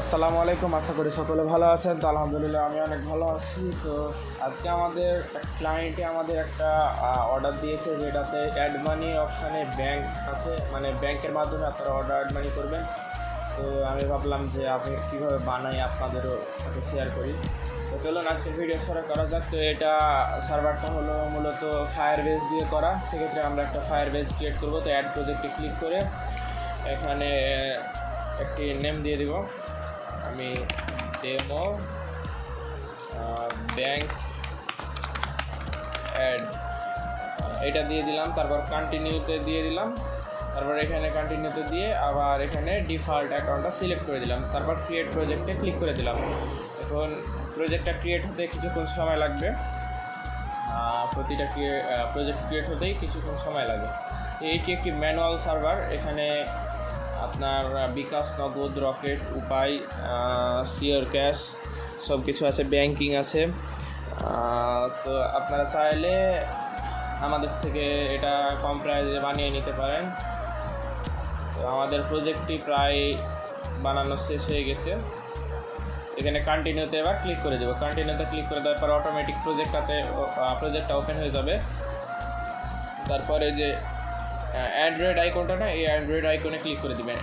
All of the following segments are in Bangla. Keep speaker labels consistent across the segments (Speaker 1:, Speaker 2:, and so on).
Speaker 1: আসসালামু আলাইকুম, আশা করি সকলে ভালো আছেন। তো আলহামদুলিল্লাহ আমি অনেক ভালো আছি। তো আজকে আমাদের ক্লায়েন্টে আমাদের একটা অর্ডার দিয়েছে যেটাতে অ্যাড মানি অপশানে ব্যাংক আছে। মানে ব্যাংকের মাধ্যমে আপনারা অর্ডার অ্যাড মানি করবেন। তো আমি ভাবলাম যে আপনি কীভাবে বানাই আপনাদেরও সাথে শেয়ার করি। তো চলুন আজকের ভিডিও শুরু করা যাক। তো এটা সার্ভারটা হলো মূলত ফায়ার বেস দিয়ে করা। সেক্ষেত্রে আমরা একটা ফায়ার বেস ক্রিয়েট করব। তো অ্যাড প্রজেক্টে ক্লিক করে এখানে একটি নেম দিয়ে দিব। আমি ডেমো ব্যাংক অ্যাড এটা দিয়ে দিলাম, তারপর কন্টিনিউতে দিয়ে দিলাম, তারপর এখানে কন্টিনিউতে দিয়ে আবার এখানে ডিফল্ট অ্যাকাউন্টটা সিলেক্ট করে দিলাম, তারপর ক্রিয়েট প্রজেক্টে ক্লিক করে দিলাম। এখন প্রজেক্টটা ক্রিয়েট হতে কিছুক্ষণ সময় লাগবে। প্রতিটা প্রজেক্ট ক্রিয়েট হতেই কিছুক্ষণ সময় লাগে। এইটি একটি ম্যানুয়াল সার্ভার এখানে আপনার বিকাশ নগদ, রকেট, উপায় সিওর ক্যাশ সব কিছু আছে ব্যাংকিং আছে। তো আপনারা চাইলে আমাদের থেকে এটা কম প্রাইসে বানিয়ে নিতে পারেন। তো আমাদের প্রজেক্টটি প্রায় বানানো শেষ হয়ে গেছে। এখানে কন্টিনিউতে এবার ক্লিক করে দেবো। কন্টিনিউতে ক্লিক করে দেওয়ার পর অটোমেটিক প্রজেক্টটাতে প্রজেক্টটা ওপেন হয়ে যাবে। তারপরে যে অ্যান্ড্রয়েড আইকনটা না, এই অ্যান্ড্রয়েড আইকনে ক্লিক করে দিবেন।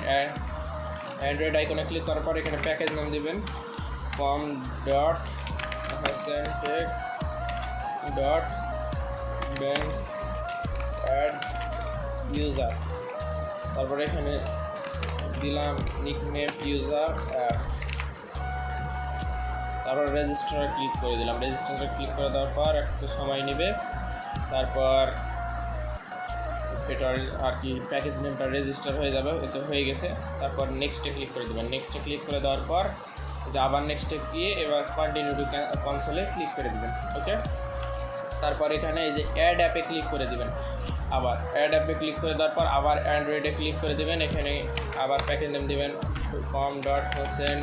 Speaker 1: অ্যান্ড্রয়েড আইকনে ক্লিক করার পর এখানে প্যাকেজ নাম দেবেন। Com dot Hasan tech dot bank add user তারপরে এখানে দিলাম নিকনেম ইউজার অ্যাপ তারপর রেজিস্টারে ক্লিক করে দিলাম। রেজিস্টারে ক্লিক করে দেওয়ার পর একটু সময় নেবে। তারপর এটার আর কি প্যাকেজ নেমটা রেজিস্টার হয়ে যাবে এতে হয়ে গেছে। তারপর নেক্সটে ক্লিক করে দেবেন। নেক্সটে ক্লিক করে দেওয়ার পর যে আবার নেক্সটে গিয়ে এবার কন্টিনিউ টু কনসোলে ক্লিক করে দেবেন ওকে তারপর এখানে এই যে অ্যাড অ্যাপে ক্লিক করে দেবেন। আবার অ্যাড অ্যাপে ক্লিক করে দেওয়ার পর আবার অ্যান্ড্রয়েডে ক্লিক করে দেবেন। এখানে আবার প্যাকেজ নেম দেবেন com dot Hossain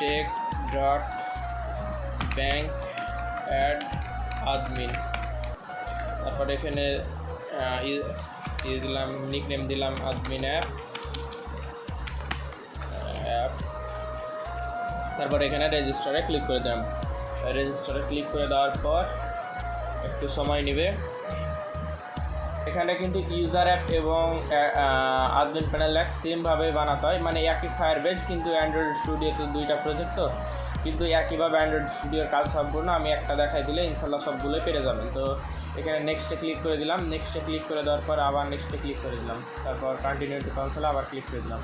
Speaker 1: tech dot bank add admin তারপর এখানে আহ, ই- দিলাম নিক নেম দিলাম আদমিন অ্যাপ। অ্যাপ। তারপর এখানে রেজিস্টারে ক্লিক করে দিলাম। রেজিস্টারে ক্লিক করে দেওয়ার পর একটু সময় নেবে। এখানে কিন্তু ইউজার অ্যাপ এবং আদমিন প্যানেল অ্যাপ সেমভাবে বানাতে হয়। মানে একই ফায়ার বেজ কিন্তু অ্যান্ড্রয়েড স্টুডিওতে দুইটা প্রজেক্ট তো। কিন্তু একইভাবে অ্যান্ড্রয়েড স্টুডিওর কাজ সম্পূর্ণ। আমি একটা দেখাই দিলে ইনশাল্লাহ সবগুলোই পেরে যাবেন। তো এখানে নেক্সটে ক্লিক করে দিলাম। নেক্সটে ক্লিক করে দেওয়ার পর আবার নেক্সটে ক্লিক করে দিলাম। তারপর কন্টিনিউ টু কনসোলে আবার ক্লিক করে দিলাম।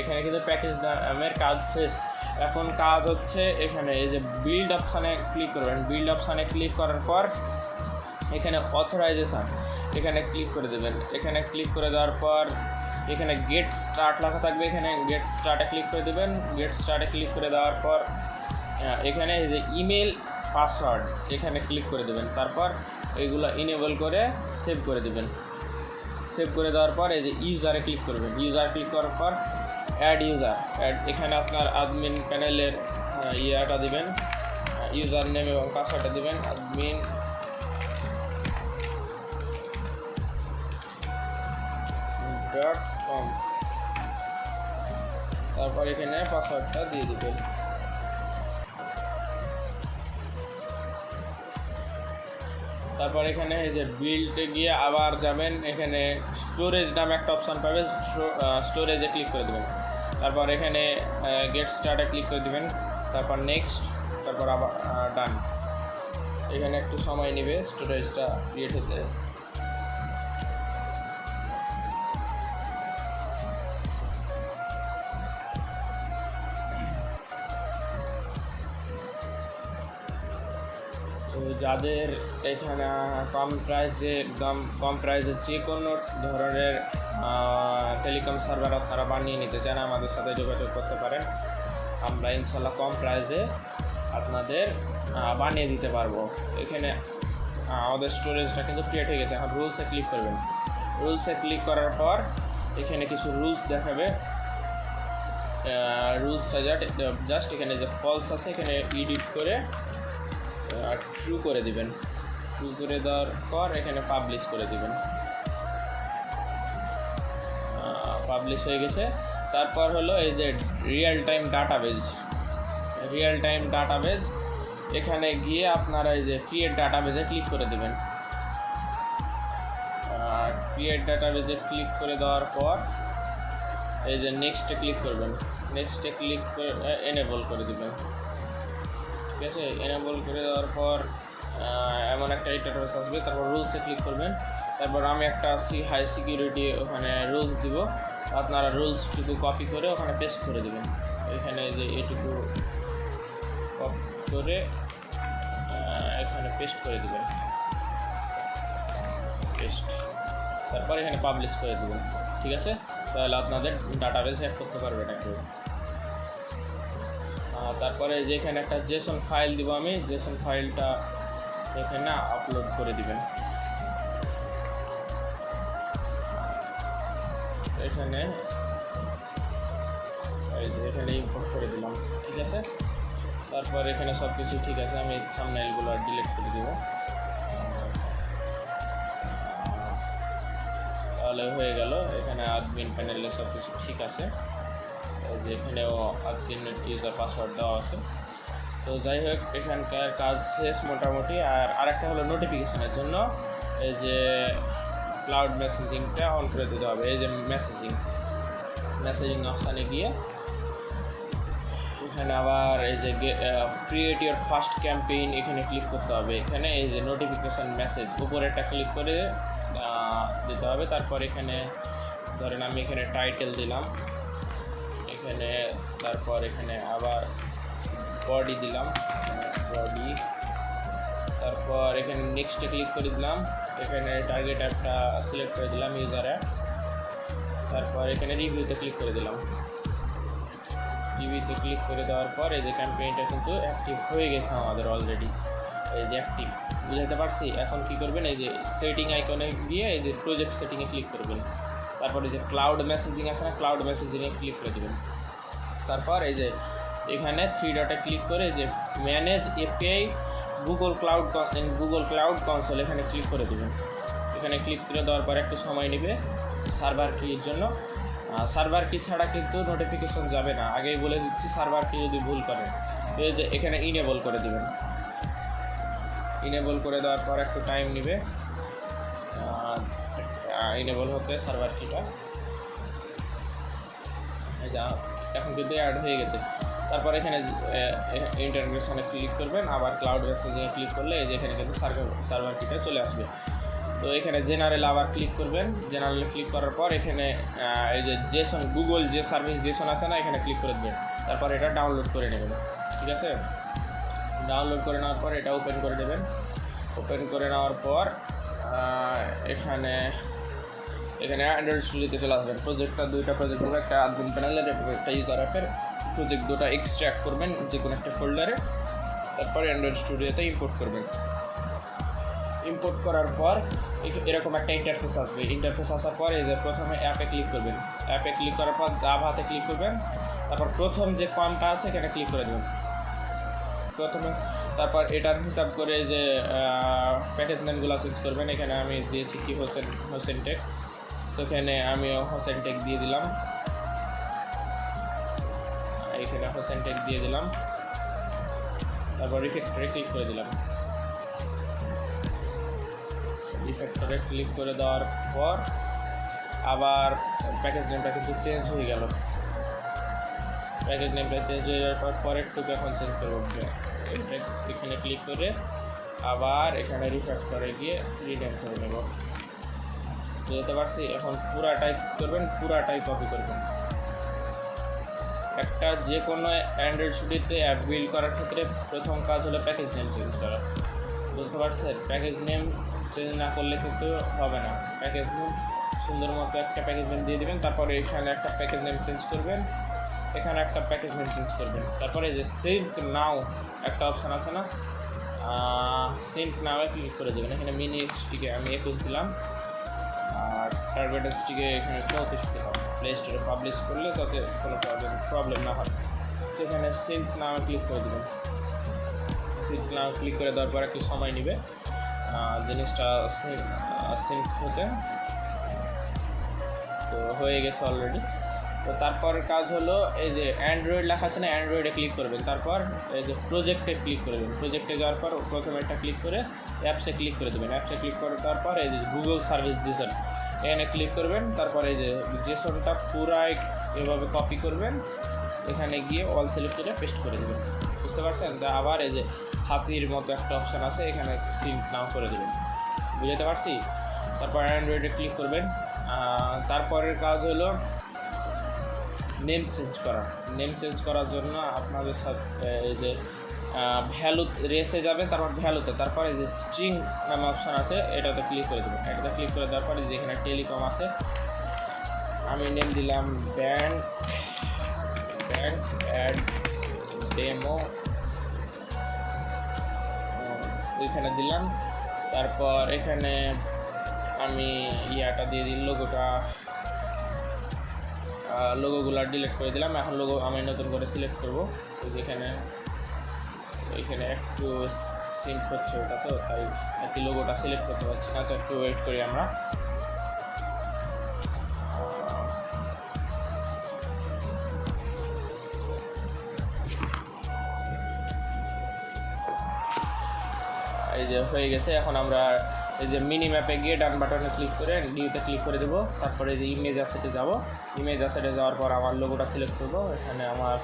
Speaker 1: এখানে কিন্তু প্যাকেজ নামের কাজ শেষ। এখন কাজ হচ্ছে এখানে এই যে বিল্ড অপশানে ক্লিক করবেন। বিল্ড অপশানে ক্লিক করার পর এখানে অথরাইজেশান এখানে ক্লিক করে দেবেন। এখানে ক্লিক করে দেওয়ার পর এখানে গেট স্টার্ট লেখা থাকবে। এখানে গেট স্টার্টে ক্লিক করে দেবেন। গেট স্টার্টে ক্লিক করে দেওয়ার পর এখানে যে ইমেল পাসওয়ার্ড এখানে ক্লিক করে দেবেন। তারপর এইগুলো ইনেবল করে সেভ করে দেবেন। সেভ করে দেওয়ার পর এই যে ইউজারে ক্লিক করবেন। ইউজার ক্লিক করার পর অ্যাড ইউজার অ্যাড এখানে আপনার অ্যাডমিন প্যানেলের ইয়েটা দিবেন ইউজার নেম এবং পাসওয়ার্ডটা দিবেন। আদমিন ডট কম তারপর এখানে পাসওয়ার্ডটা দিয়ে দিবেন। তারপর এখানে এই যে বিল্ডে গিয়ে আবার যাবেন, এখানে স্টোরেজ নামে একটা অপশান পাবে স্টোরেজে ক্লিক করে দেবেন। তারপর এখানে গেট স্টার্টে ক্লিক করে দেবেন। তারপর নেক্সট তারপর আবার ডান এখানে একটু সময় নেবে স্টোরেজটা ক্রিয়েট হতে। যাদের এখানে কম প্রাইসে একদম কম প্রাইসে যে কোনো ধরনের টেলিকম সার্ভার আপনারা বানিয়ে নিতে চান আমাদের সাথে যোগাযোগ করতে পারেন। আমরা ইনশাল্লাহ কম প্রাইসে আপনাদের বানিয়ে দিতে পারব। এখানে আমাদের স্টোরেজটা কিন্তু ক্রিয়েট হয়ে গেছে। এখন রুলসে ক্লিক করবেন। রুলসে ক্লিক করার পর এখানে কিছু রুলস দেখাবে। রুলসটা জাস্ট এখানে যে ফলস আছে, এখানে এডিট করে ট্রু করে দিবেন। ট্রু করে দেওয়ার পর এখানে পাবলিশ করে দিবেন। পাবলিশ হয়ে গেছে। তারপর হলো এই যে real time database real time database এখানে গিয়ে আপনারা এই যে ক্রিয়েট ডাটাবেজে ক্লিক করে দেবেন। ক্রিয়েট ডাটাবেজে ক্লিক করে দেওয়ার পর এই যে নেক্সটে ক্লিক করবেন। নেক্সটে ক্লিক করে এনেবল করে দেবেন। ঠিক আছে? এনেবল করে দেওয়ার পর এমন একটা ইন্টারফেস আসবে, তারপর রুলসে ক্লিক করবেন। তারপর আমি একটা সি হাই সিকিউরিটি ওখানে রুলস দিব। আপনারা রুলসটুকু কপি করে ওখানে পেস্ট করে দেবেন। এখানে যে এটুকু কপি করে এখানে পেস্ট করে দেবেন। পেস্ট তারপর এখানে পাবলিশ করে দেবেন। ঠিক আছে? তাহলে আপনাদের ডাটাবেস হ্যাক করতে পারবেন একটু তারপরে যেখানে একটা জেসন ফাইল দিব আমি জেসন ফাইলটা এখানে আপলোড করে দিবেন। এখানে এখানে ইম্পোর্ট করে দিলাম, ঠিক আছে? তারপর এখানে সব কিছু ঠিক আছে, আমি থামনাইলগুলো ডিলিট করে দিব। তাহলে হয়ে গেল, এখানে আদমিন প্যানেলে সব কিছু ঠিক আছে। এই যে এখানেও আদমিন ইউজার পাসওয়ার্ড দেওয়া আছে। তো যাই হোক, এখানকার কাজ শেষ মোটামুটি। আর আরেকটা হলো নোটিফিকেশনের জন্য। এই যে ক্লাউড মেসেজিংটা অন করে দিতে হবে। এই যে মেসেজিং মেসেজিং অপশানে গিয়ে এখানে আবার এই যে ক্রিয়েট ইউর ফার্স্ট ক্যাম্পেইন এখানে ক্লিক করতে হবে। এখানে এই যে নোটিফিকেশন মেসেজ উপরেটা ক্লিক করে দিতে হবে। তারপর এখানে ধরেন আমি এখানে টাইটেল দিলাম। এখানে, তারপর এখানে আবার বডি দিলাম বডি তারপর এখানে নেক্সটে ক্লিক করে দিলাম। এখানে টার্গেট অ্যাপটা সিলেক্ট করে দিলাম ইউজার অ্যাপ তারপর এখানে রিভিউতে ক্লিক করে দিলাম। টিভিতে ক্লিক করে দেওয়ার পর এই যে ক্যাম্পেইনটা কিন্তু অ্যাক্টিভ হয়ে গেছে আমাদের অলরেডি এই যে অ্যাক্টিভ বুঝাতে পারছি? এখন কি করবেন? এই যে সেটিং আইকনে গিয়ে এই যে প্রজেক্ট সেটিংয়ে ক্লিক করবেন। তারপর যে ক্লাউড মেসেজিং আছে না ক্লাউড মেসেজিংয়ে ক্লিক করে দেবেন। তারপর এই যে এখানে থ্রি ডটে ক্লিক করে যে manage API Google cloud Google cloud console এখানে ক্লিক করে দেবেন। এখানে ক্লিক করে দেওয়ার পর একটু সময় নেবে সার্ভার কির জন্য। সার্ভার কি ছাড়া কিন্তু নোটিফিকেশন যাবে না। আগেই বলে দিচ্ছি সার্ভার কি যদি ভুল করে এই যে এখানে ইনেবল করে দেবেন। ইনেবল করে দেওয়ার পর একটু টাইম নেবে। ইনেবল হতে সার্ভার কিটা যা এখন কিন্তু অ্যাড হয়ে গেছে, তারপর এখানে ইন্টারগ্রেশনে ক্লিক করবেন, আবার ক্লাউড মেসেজিংয়ে ক্লিক করলে এই যে এখানে কিন্তু সার্ভার সার্ভার কিটা চলে আসবে। তো এখানে জেনারেল আবার ক্লিক করবেন জেনারেলে ক্লিক করার পর এখানে এই যে জেসন গুগল যে সার্ভিস জেসন আছে না, এখানে ক্লিক করে দেবেন। তারপর এটা ডাউনলোড করে নেবেন, ঠিক আছে? ডাউনলোড করে নেওয়ার পর এটা ওপেন করে দেবেন। ওপেন করে নেওয়ার পর এখানে এখানে অ্যান্ড্রয়েড স্টুডিওতে চলে আসবেন। প্রজেক্টটা দুইটা প্রজেক্ট দেবো একটা আদমিন প্যানেলের একটা ইউজার অ্যাপের প্রজেক্ট দুটো এক্সট্র্যাক্ট করবেন যে কোনো একটা ফোল্ডারে তারপর অ্যান্ড্রয়েড স্টুডিওতে ইম্পোর্ট করবেন। ইম্পোর্ট করার পর এরকম একটা ইন্টারফেস আসবে। ইন্টারফেস আসার পর এই যে প্রথমে অ্যাপে ক্লিক করবেন। অ্যাপে ক্লিক করার পর জাভাতে ক্লিক করবেন। তারপর প্রথম যে কমটা আছে এখানে ক্লিক করে দেবেন। প্রথমে তারপর এটার হিসাব করে যে প্যাকেজ নেমগুলো চেঞ্জ করবেন। এখানে আমি দিয়েছি কি হোসেন হোসেন টেক তো এখানে আমি হোসেন টেক দিয়ে দিলাম। এখানে হোসেন টেক দিয়ে দিলাম। তারপর রিফেক্টরে ক্লিক করে দিলাম। রিফেক্টরে ক্লিক করে দেওয়ার পর আবার প্যাকেজ নেমটা কিন্তু চেঞ্জ হয়ে গেল। প্যাকেজ নেমটা চেঞ্জ হয়ে যাওয়ার পর পরের পরেরটুকু এখন চেঞ্জ করব। এখানে ক্লিক করে আবার এখানে রিফ্যাক্টরে গিয়ে রিনেম করে নেব। বুঝতে পারছি, এখন পুরাটাই করবেন পুরাটাই কপি করবেন। একটা যে কোনো অ্যান্ড্রয়েড স্টুডিওতে অ্যাপ বিল্ড করার ক্ষেত্রে প্রথম কাজ হলো প্যাকেজ নেম চেঞ্জ করা। বুঝতে পারছেন? প্যাকেজ নেম চেঞ্জ না করলে কিন্তু হবে না। প্যাকেজ নেম সুন্দর মতো একটা প্যাকেজ নেম দিয়ে দেবেন, তারপরে এখানে একটা প্যাকেজ নেম চেঞ্জ করবেন, এখানে একটা প্যাকেজ নেম চেঞ্জ করবেন। তারপরে যে সিঙ্ক নাও একটা অপশান আছে না সিঙ্ক নাও ক্লিক করে দেবেন। এখানে মিনি আমি একুশ দিলাম। আর এক্সটিকে এখানে চৌত্রিশ দিলাম প্লে স্টোরে পাবলিশ করলে তাতে কোনো প্রবলেম প্রবলেম না হয়। সেখানে সিল্ক নাও ক্লিক করে দেবেন। সিল্ক নাও ক্লিক করে দেওয়ার পর একটু সময় নেবে। জিনিসটা সিঙ্ক হতে। তো হয়ে গেছে অলরেডি তো তারপর কাজ হলো এই যে অ্যান্ড্রয়েড লেখা আছে না অ্যান্ড্রয়েডে ক্লিক করবেন। তারপর এই যে প্রজেক্টে ক্লিক করবেন প্রজেক্টে যাওয়ার পর প্রথমে একটা ক্লিক করে অ্যাপসে ক্লিক করে দেবেন। অ্যাপসে ক্লিক করার তারপর এই যে গুগল সার্ভিস জেসন এখানে ক্লিক করবেন, তারপর এই যে জেসনটা পুরাই এভাবে কপি করবেন, এখানে গিয়ে অল সিলেক্ট করে পেস্ট করে দেবেন। বুঝতে পারছেন? তা আবার এই যে হাতির মতো একটা অপশান আছে, এখানে সিঙ্ক নাও করে দেবেন। বুঝতে পারছি? তারপর অ্যান্ড্রয়েডে ক্লিক করবেন। তারপরের কাজ হলো নেম চেঞ্জ করা। নেম চেঞ্জ করার জন্য আপনাদের সাথে, এই যে ভ্যালু রেসে যাবে, তারপর ভ্যালুতে। তারপরে যে স্ট্রিং নামে অপশান আছে, এটাতে ক্লিক করে দেবেন এটাতে ক্লিক করে দেওয়ার পরে যেখানে টেলিকম আছে, আমি নেম দিলাম ব্যাংক ব্যাংক অ্যাড ডেমো ওইখানে দিলাম। তারপর এখানে আমি ইয়াটা দিয়ে দিই লোগোটা লোগোগুলো ডিলিট করে দিলাম। এখন লোগো আমি নতুন করে সিলেক্ট করব। যেখানে এখানে একটু সিঙ্ক হচ্ছে ওটা তো, তাই আর কি লোগোটা সিলেক্ট করতে পারছি না, তো একটু ওয়েট করি আমরা। এই যে হয়ে গেছে, এখন আমরা এই যে মিনি ম্যাপে গিয়ে ডান বাটনে ক্লিক করে নিউতে ক্লিক করে দেবো, তারপরে এই যে ইমেজ অ্যাসেটে যাব। ইমেজ অ্যাসেটে যাওয়ার পর আমার লোগোটা সিলেক্ট করব, এখানে আমার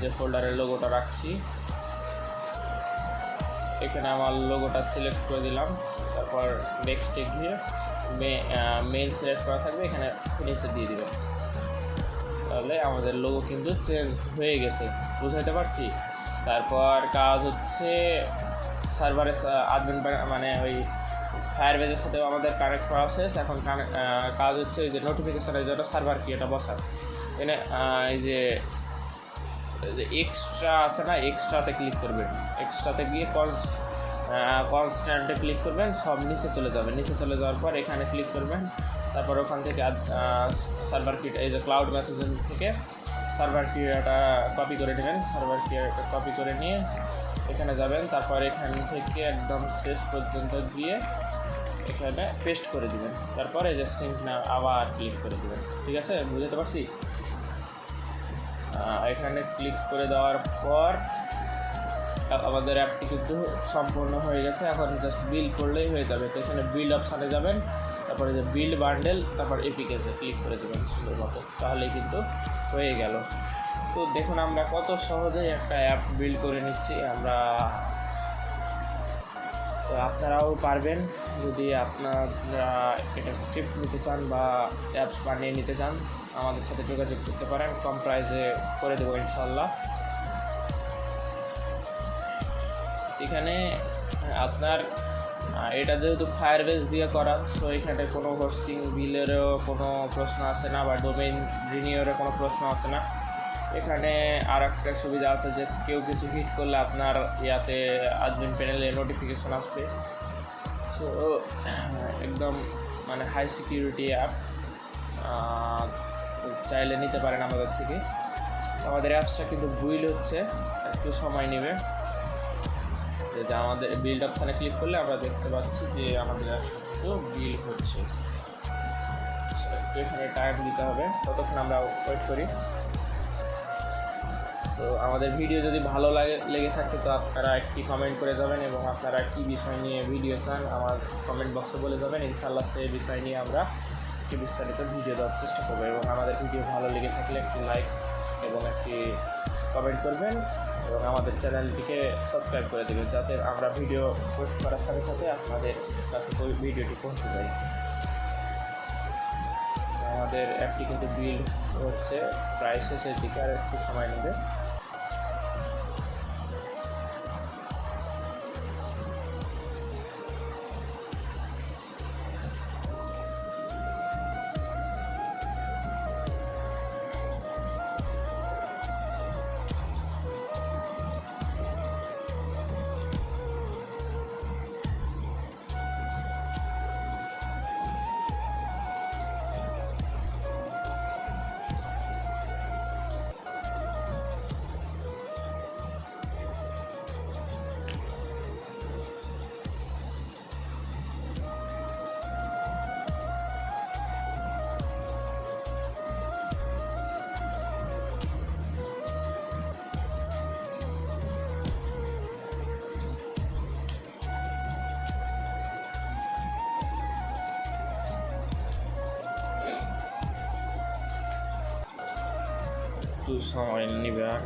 Speaker 1: যে ফোল্ডারের লোগোটা রাখছি এখানে আমার লোগোটা সিলেক্ট করে দিলাম। তারপর নেক্সটে গিয়ে মেইন সিলেক্ট করা থাকবে, এখানে ফিনিশে দিয়ে দিবেন। তাহলে আমাদের লোগো কিন্তু চেঞ্জ হয়ে গেছে, বুঝাইতে পারছি? তারপর কাজ হচ্ছে সার্ভারের আদমিন মানে ওই ফায়ার বেজের সাথেও আমাদের কানেক্ট করা শেষ এখন কাজ হচ্ছে ওই যে নোটিফিকেশনের জন্য সার্ভার কি এটা বসা এখানে এই যে এক্সট্রা আছে না এক্সট্রাতে ক্লিক করবেন। এক্সট্রাতে গিয়ে কনস্ট কনস্ট্যান্টে ক্লিক করবেন, সব নিচে চলে যাবে। নিচে চলে যাওয়ার পর এখানে ক্লিক করবেন। তারপর ওখান থেকে সার্ভার কিট এই যে ক্লাউড মেসেজিং থেকে সার্ভার কিটা কপি করে নেবেন। সার্ভার ক্রিয়াটা কপি করে নিয়ে এখানে যাবেন। তারপর এখান থেকে একদম শেষ পর্যন্ত গিয়ে এখানে পেস্ট করে দিবেন। তারপর এই যে সিঙ্ক না আবার ক্লিক করে দিবেন। ঠিক আছে? বুঝতে পারছি? এখানে ক্লিক করে দেওয়ার পর আমাদের অ্যাপটি কিন্তু সম্পূর্ণ হয়ে গেছে। এখন জাস্ট বিল করলেই হয়ে যাবে। তো এখানে বিল্ড অপশানে যাবেন, তারপরে যে বিল বান্ডেল তারপর এপিকেসে ক্লিক করে দেবেন সুন্দর মতো। তাহলেই কিন্তু হয়ে গেল। তো দেখুন আমরা কত সহজেই একটা অ্যাপ বিল্ড করে নিচ্ছি। আমরা তো আপনারাও পারবেন। যদি আপনারা এটা স্ক্রিপ্ট নিতে চান বা অ্যাপস বানিয়ে নিতে চান আমাদের সাথে যোগাযোগ করতে পারেন। কম প্রাইসে করে দেবো ইনশাল্লাহ এখানে, আপনার এটা যেহেতু ফায়ার বেস দিয়ে করা সো এখানে কোনো হোস্টিং বিলেরও কোনো প্রশ্ন আসে না বা ডোমেইন রিনিউয়েরও কোনো প্রশ্ন আসে না। এখানে আর একটা সুবিধা আছে যে কেউ কিছু হিট করলে আপনার ইয়াতে আদমিন প্যানেলে নোটিফিকেশন আসবে। সো একদম মানে হাই সিকিউরিটি অ্যাপ চাইলে নিতে পারেন আমাদের থেকে। আমাদের অ্যাপসটা কিন্তু বুইল হচ্ছে, একটু সময় নেবে। যে আমাদের বিল্ড অপশানে ক্লিক করলে আমরা দেখতে পাচ্ছি যে আমাদের অ্যাপসটা বিল হচ্ছে। এখানে টাইম দিতে হবে। ততক্ষণ আমরা ওয়েট করি। তো আমাদের ভিডিও যদি ভালো লাগে, লেগে থাকে, তো আপনারা একটি কমেন্ট করে যাবেন এবং আপনারা কী বিষয় নিয়ে ভিডিও চান, আমার কমেন্ট বক্সে বলে যাবেন। ইনশাল্লাহ সেই বিষয় নিয়ে আমরা একটি বিস্তারিত ভিডিও দেওয়ার চেষ্টা করব এবং আমাদের ভিডিও ভালো লেগে থাকলে একটি লাইক এবং একটি কমেন্ট করবেন এবং আমাদের চ্যানেলটিকে সাবস্ক্রাইব করে দেবেন যাতে আমরা ভিডিও পোস্ট করার সাথে সাথে আপনাদের কাছে ওই ভিডিওটি পৌঁছে যায়। আমাদের অ্যাপটি কিন্তু বিল হচ্ছে, প্রায় শেষের দিকে আর একটু সময় নেবে। সময় নেবে আর।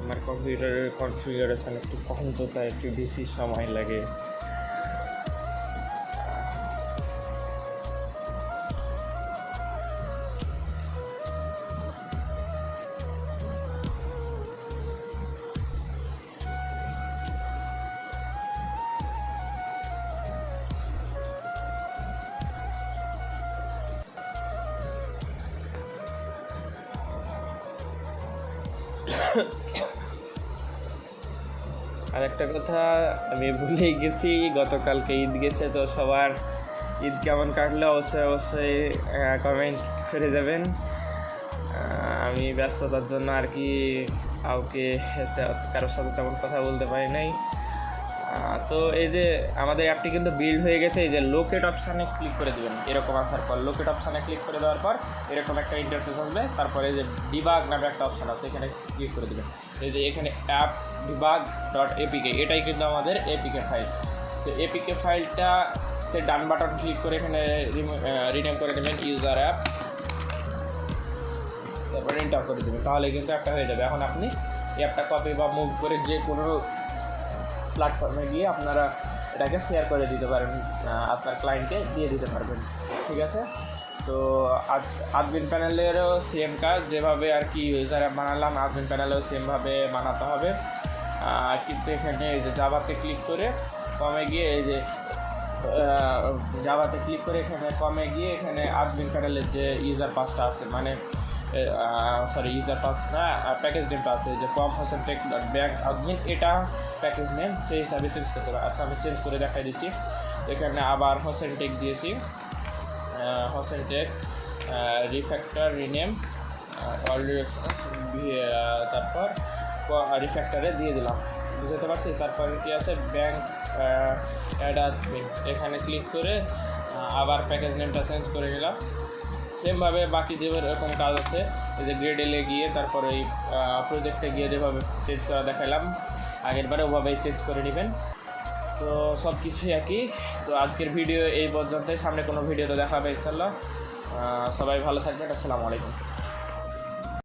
Speaker 1: আমার কম্পিউটারের কনফিগারেশন একটু কম তো তাই একটু বেশি সময় লাগে। আর একটা কথা, আমি ভুলে গেছি, গতকালকে ঈদ গেছে, তো সবার ঈদ কেমন কাটলে, অবশ্যই অবশ্যই কমেন্ট করে যাবেন। আমি ব্যস্ততার জন্য আর কি কাউকে কারোর সাথে তেমন কথা বলতে পারি নাই। তো এই যে আমাদের অ্যাপটি কিন্তু বিল্ড হয়ে গেছে, এই যে লোকেট অপশানে ক্লিক করে দেবেন। এরকম আসার পর লোকেট অপশানে ক্লিক করে দেওয়ার পর এরকম একটা ইন্টারফেস আসবে, তারপরে এই যে ডিবাগ নামে একটা অপশান আছে এখানে ক্লিক করে দেবেন। এই যে এখানে অ্যাপ ডিবাগ ডট এপিকে এটাই কিন্তু আমাদের এপিকে ফাইল তো এপিকে ফাইলটাতে ডান বাটন ক্লিক করে এখানে রিনেম করে দেবেন ইউজার অ্যাপ তারপরে এন্টার করে দেবেন, তাহলে কিন্তু একটা হয়ে যাবে। এখন আপনি অ্যাপটা কপি বা মুভ করে যে কোনো প্ল্যাটফর্মে গিয়ে আপনারা এটাকে শেয়ার করে দিতে পারেন আপনার ক্লায়েন্টকে দিয়ে দিতে পারবেন, ঠিক আছে? তো আদমিন প্যানেলেরও সেম কাজ, যেভাবে আর কি ইউজার অ্যাপ বানালাম আদমিন প্যানেলেও সেমভাবে বানাতে হবে। কিন্তু এখানে এই যে জাভাতে ক্লিক করে কমে গিয়ে এই যে জাভাতে ক্লিক করে এখানে কমে গিয়ে এখানে আদমিন প্যানেলের যে ইউজার পাসটা আছে মানে সরি ইউজার পাস না প্যাকেজ নেমটা আছে যে com Hossain tech dot bank admin এটা প্যাকেজ নেম সেই হিসাবে চেঞ্জ করতে হবে। আচ্ছা আমি চেঞ্জ করে দেখাই দিচ্ছি। এখানে আবার হোসেন টেক দিয়েছি। হোসেন টেক রিফ্যাক্টর রিনেম তারপর রিফ্যাক্টরে দিয়ে দিলাম। বুঝতে পারছি? তারপর কি আছে? ব্যাঙ্ক অ্যাড এখানে ক্লিক করে আবার প্যাকেজ নেমটা চেঞ্জ করে নিলাম। সেমভাবে বাকি যে এরকম কাজ আছে, এই যে গ্রেডেলে গিয়ে তারপরে এই প্রজেক্টে গিয়ে যেভাবে চেঞ্জ করা দেখালাম, আগের বারে ওভাবেই চেঞ্জ করে নেবেন। তো সব কিছুই একই। তো আজকের ভিডিও এই পর্যন্তই। সামনে কোনো ভিডিওতে দেখা হবে ইনশাল্লাহ সবাই ভালো থাকবেন। আসসালামু আলাইকুম।